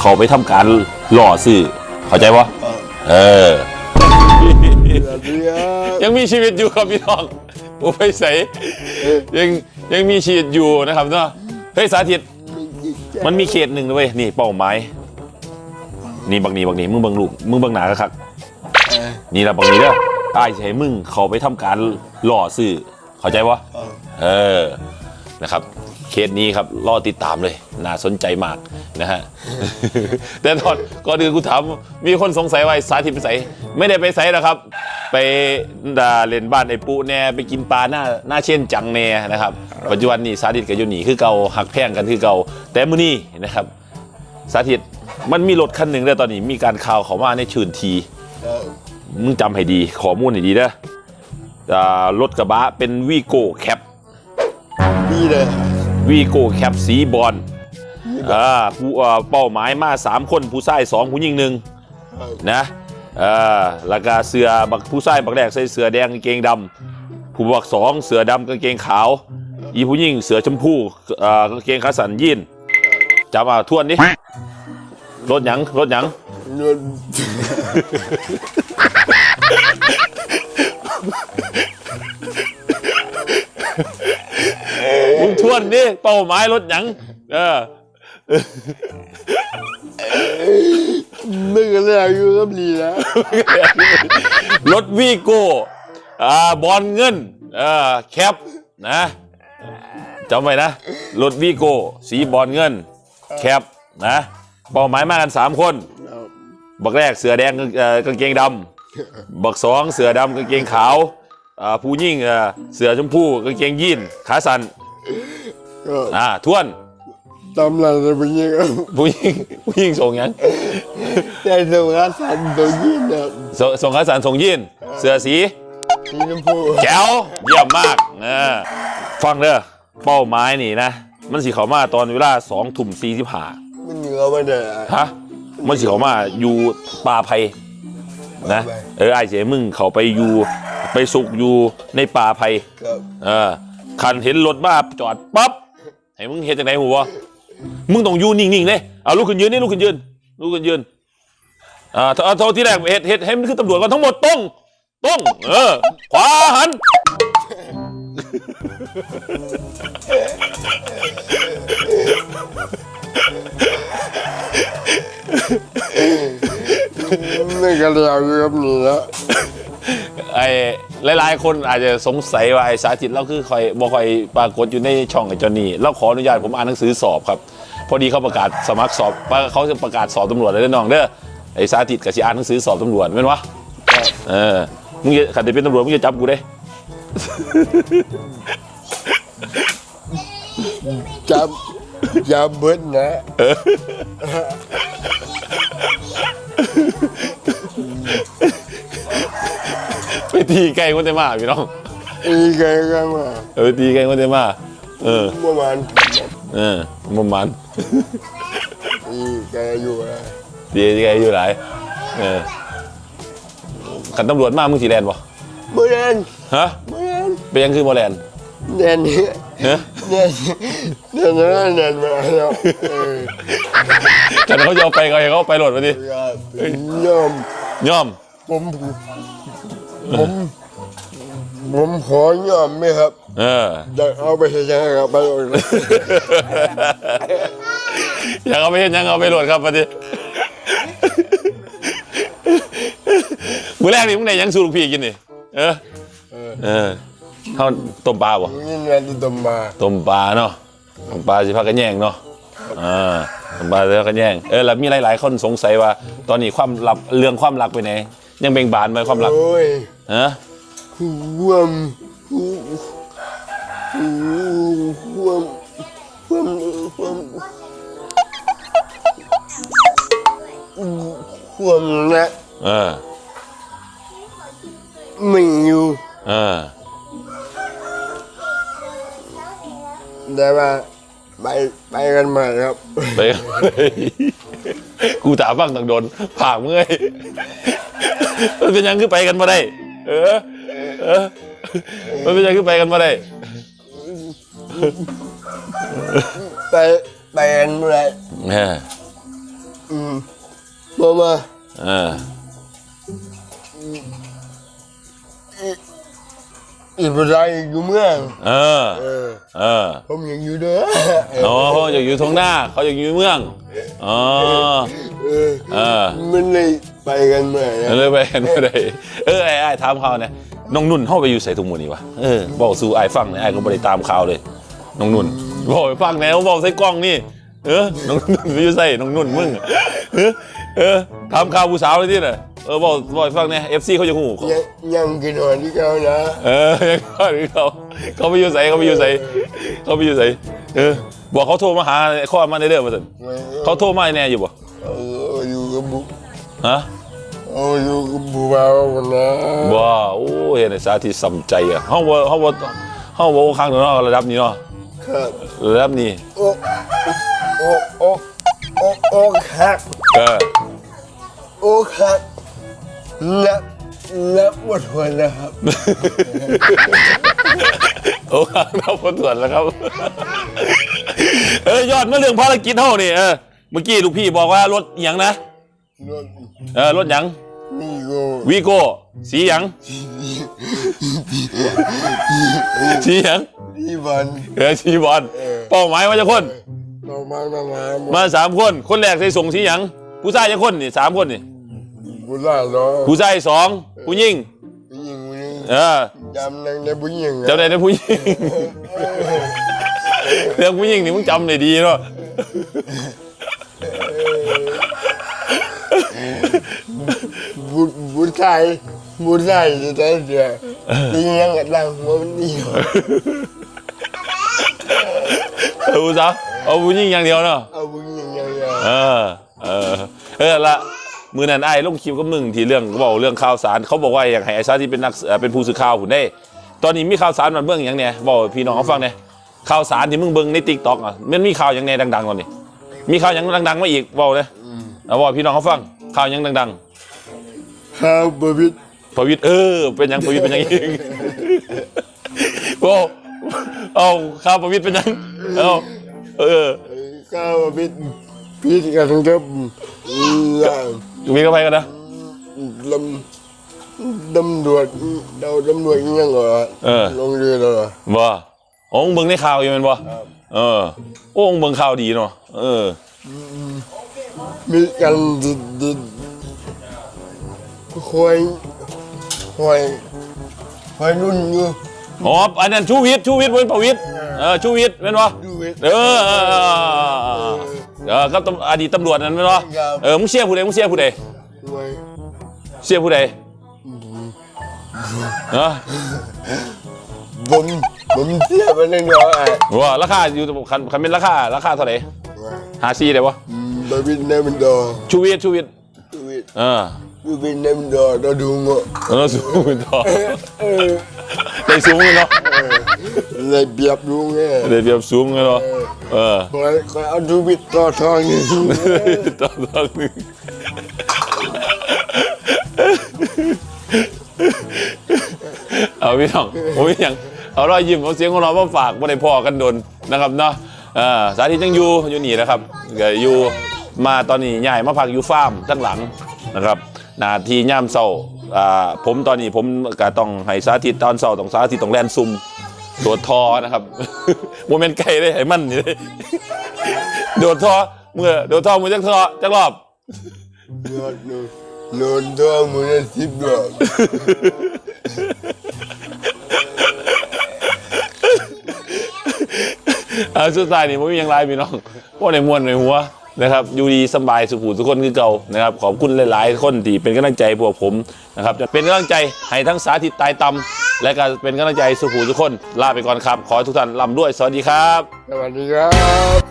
เขาไปทำการหล่อซื้อเข้าใจปะเออ ยังมีชีวิตอยู่ครับพี่น้องผมไปใส่ยังยังมีชีวิตอยู่นะครับเนาะเฮ้ยสาธิต มันมีเขตหนึ่งนะเว้ยนี่เป้าหมายนี่บักนี้บักนี้มึงเบังลูกมึงเบังหนาครับนี่ละบักนี้เด้อไอ้ายสิใช้มึงเขาไปทำการหล่อซื้อเข้าใจปะเออนะครับ เคสนี้ครับรอติดตามเลย น่าสนใจมากนะฮะ แต่ตอนก่อนอื่นกูถามมีคนสงสัยว่าสาธิตไปใส่ไม่ได้ไปใส่นะครับ ไปด่าเล่นบ้านไอ้ปูแน่ไปกินปลาหน้าหน้าเช่นจังแน่นะครับ ปัจจุบันนี้สาธิตกับยูนี่คือเก่าหักแพงกันคือเก่าแต่มื้อนี้นะครับ สาธิตมันมีรถคันหนึ่งเลยตอนนี้มีการข่าวเขามาในชื่นที มึงจำให้ดีข้อมูลให้ดีนะอ่ารถกระบะเป็นวีโก้แคปดีเลย วีโก้แคปสีบอลอ่าผู้เอ่อเป้าหมายมา3คนผู้ชาย2ผู้หญิงหนึ่งนะเอ่าแล้วก็เสือบักผู้ชายบักแรกใส่เสือแดงกางเกงดำผู้บักสองเสือดำกางเกงขาว อีผู้หญิงเสือชมพูเอ่อกางเกงขาสันยีนจำมาทวนดิรถหยังรถหยัง เงินมึงทวนดิเป้าหมายรถหยังเออไม่กันเลยอายุก็ดีแล้วรถวีโก้อ่าบอลเงินเอ่าแคปนะจำไว้นะรถวีโก้สีบอลเงิน แคปนะเป้าหมายมากัน3คน บักแรกเสือแดงกางเอ่อกางเกงดำบักสองเสือดำกางเกงขาวอ่าผู้ยิ่งเอ่อเสือชมพูกางเกงยีนขาสัน ก็อ่าทวนตำราจะเป็นยังไงผู้ยิ่งผู้ยิ่งส่งหยังแต่สงอาสันตัวยินแบบสส่งขาสันส่งยีนเสือสีสีชมพูแจ๋วเยี่ยมมากนะฟังเด้อเป้าหมายนี่นะ มันสิเขามาตอนเวลาสองทุ่มสี่สิบห้ามันเหนือมาเด้อฮะมันสิเขามาอยู่ป่าไผ่นะเออไอ้เจ๋มึงเขาไปอยู่ไปสุกอยู่ในป่าไผ่ครับเออคันเห็นรถมาจอดปั๊บ ให้มึงเห็นจากไหนหัวมึงต้องอยู่นิ่งๆเลยเอาลูกขึ้นยืนนี่ลูกขึ้นยืนลูกขึ้นยืนอ่าเท่าที่แรกเห็ดเห็ดให้มันคือตำรวจกันทั้งหมดตรงตรงเออขวาหันไม่กันเล ไอ้หลายๆ คนอาจจะสงสัยว่าไอ้สาธิตเราคือคอยบ่คอยปรากฏอยู่ในช่องไอ้จอนี่เราขออนุญาตผมอ่านหนังสือสอบครับ พอดีเขาประกาศสมัครสอบเขาจะประกาศสอบตำรวจเลยเด้อน้องเด้อไอ้สาธิตกับสิอ่านหนังสือสอบตำรวจแม่นวะเออมึงจะขันจะเป็นตำรวจมึงจะจับกูได้จับจับเบิดนะ ตีไก่คนเตมาพี่น้องอีกไงกันมาเออไปตีไก่คนเตมาเออประมาณเออประมาณอีกไงอยู่นะตีไก่อยู่หลายเออขันตำรวจมามึงสีแลนบ่เมื่อนั้นฮะเมื่อนั้นเป็นยังคือบ่แลนเน่นนี่ฮะเน่นเน่นนั่นเน่นมาแล้วเออแต่เขาจะเอาไปเขาเอาไปโหลดมาดิครับยอมย่อมผม ผมผมขอยอมไหมครับเออ อยากเอาไปใช้ยังไงครับไปเลยอยากเอาไปเห็นยังเอาไปโหลดครับมาดิมือแรกนี่มึงไหนยังสูลูกพี่กินนี่เออเออเขาต้มปลาบ่นี่งานที่ตมมาต้มปลาเนาะต้มปลาสิพักกันแย่งเนาะอ่าต้มปลาสิพักกันแย่งเออแล้วมีหลายๆคนสงสัยว่า ตอนนี้ความลับเรื่องความรักไปไหนยังเบ่งบานไหมความรัก โอ้ย ฮะห่วมห่วมห่วมห่วมห่วมนะเออไม่อยู่เออแต่ว่าไปไปกันมาครับไปกูถามบ้างต้องโดนผากเมื่อยมันเป็นยังคือไปกันมาได้ เออ เออ มันเป็นยังคือไปกันมาได้ ไปไปกันเมื่อไหรเอออืมมามาเอออีกอะไรอยู่เมืองเออ เออเออผมยังอยู่เด้อ อ๋อเขาอยากอยู่ทงหน้า เขาอยากอยู่เมือง อ๋อเออเออมันเลยไปกันเมื่อยนะเลยไปเห็นไม่ได้เออไอ้ไอ้ถามเขาเนี่ยน้องนุ่นเข้าไปอยู่ใส่ถุงมือนี่วะเออบอกสู่ไอ้ฟังเนี่ยไอ้ก็ไม่ได้ตามข่าวเลยน้องนุ่นบอกไปฟังแนวบอกใส่กล้องนี่เออน้องนุ่นไปอยู่ใส่น้องนุ่นมึงเออเออถามข่าวผู้สาวเลยที่น่ะเออบอกบอกให้ฟังเนี่ยเอฟซีเขาจะหูยังยังกินหอนที่เขานะเออยังก็หรือเขาเขาไปอยู่ใส่เขาไปอยู่ใส่เขาไปอยู่ใส่เออ บอกเขาโทรมาหาข้อมาในเรื่องมาสิเขาโทรมาแน่อยู่บ่เอออยู่กับบุฮะเอออยู่กับบุเบาคนนะว้าโอ้เห็นไอ้สาธิตสำใจอะเฮาบ่เฮาบ่เฮาบ่ข้างเนาะระดับนี้เนาะครับระดับนี้โอ้โอ้โอ้โอ้โอ้ครับเออโอ้ครับและและบทวนนะครับโอ้ข้างเราพ้นส่วนแล้วครับ เออยอดมาเรื่องภารกิจเฮานี่เออเมื่อกี้ลูกพี่บอกว่ารถหยังนะรถเออรถหยังนี่ก็วีโก้สีหยังสีหยังที่บันเออสีบอลเป้าหมายว่าจะคน เรามามามามาสามคน คนแรกใส่ส่งสีหยังผู้ชายจะคนนี่สามคนนี่บุญล่าเนาะผู้ชายสองผู้หญิงผู้หญิงคนนี้เออจำนางในผู้หญิงเจ้าใดในผู้หญิง เรื่องผู้หญิงนี่มึงจำได้ดีเนาะบุญบุญชายบุญชายจะได้เสียที่ยังกระดังหัวมันดีเออผู้สาวเอาผู้หญิงอย่างเดียวเนาะเอาผู้หญิงยังไงเออเออเออละมือนั้นไอ้ายลงคลิปกับมึงที่เรื่องบอกเรื่องข่าวสารเขาบอกว่าอยากให้ไอ้ซาที่เป็นนักเอ่อเป็นผู้สื่อข่าวผุนได้ ตอนนี้มีข่าวสารมันเบื้องอย่างเนี้ยบอกพี่น้องเขาฟังเนี่ย ข่าวสารที่มึงเบิ่งในติ๊กต็อกอะมันมีข่าวอย่างเนี้ยดังๆตอนนี้ มีข่าวอย่างดังๆมาอีกบอกเลยเอาบอกพี่น้องเขาฟังข่าวอย่างดังข้าวบะบิดๆพวิทย์เออ เป็นหยังพวิทย์เป็นหยังอีกบอกเอาข่าวพวิทย์เป็นหยังเอาเออข้าวบะบิดพิษกันทั้งเทิบลมีกับไปกันนะำลำตำรวจเราตำรวจยังเหรอเออลงเรือเหรอบ่โอ้งเบิ่งในข่าวอยู่แมันบ่เออ โอ้งเบิ่งข่าวดีเนาะ เออ มีกันดิดดิดคอยคอยคอยรุ่นอยู่ อ๋อ อันนั้นชูวิทย์ชูวิทย์บ่เป็นประวิทย์เออ ชูวิทย์แม่นบ่ดูเวทเออเออเออเออเออกับตำอดีตตำรวจนั่นแม่นบ่ครับ เออ มึงเชียร์ผู้ใด มึงเชียร์ผู้ใดไว้เชียร์ผู้ใดเออผม ผมเสียไปเล็กน้อยอะว่าราคาอยู่คันคันเป็นราคาราคาเท่าไหร่หาซีได้บ่บาบินเนมันดอชูวิทย์ชูวิทย์ดูเวทเออดูเวทเนมันดอเราดูงะเออสูงต่อเออได้สูงเลยเนาะเลยเบียบดูไงได้เบียบสูงเลยเนาะเออคอยคอยเอาดูวิทต่อทองนี่ต่อต่อหนึ่งเอาพี่น้องโอ้ยยัง เอารอยยิ้มเอาเสียงของเรามาฝากบ่ได้พอกันโดนนะครับเนาะเออสาธิตยังอยู่อยู่นี่นะครับก็อยู่มาตอนนี้ใหญ่มาพักอยู่ฟาร์มทั้างหลังนะครับหนาทีย่ามเศร้าอ่าผมตอนนี้ผมก็ต้องให้สาธิตตอนเศร้าต้องสาธิตต้องแลนซุ่มตัวทอนะครับ โมเมนต์ไกลเลยไอ้มันนี่เลยโดดท่อเมื่อโดดท่อมือจักท่อจักรอบโดนโดนทองมือสิบดอก อาสุดท้ายนี่ผมมีหยังไล่พี่น้องพวกในมวลในหัวนะครับอยู่ดีสบายสุขุทุกคนคือเก่านะครับขอบคุณหลาย ๆ คนที่เป็นกำลังใจพวกผมนะครับจะเป็นกำลังใจให้ทั้งสาธิตตายตำและก็เป็นกำลังใจสุขุทุกคนลาไปก่อนครับ ขอให้ทุกท่านร่ำรวยสวัสดีครับ สวัสดีครับ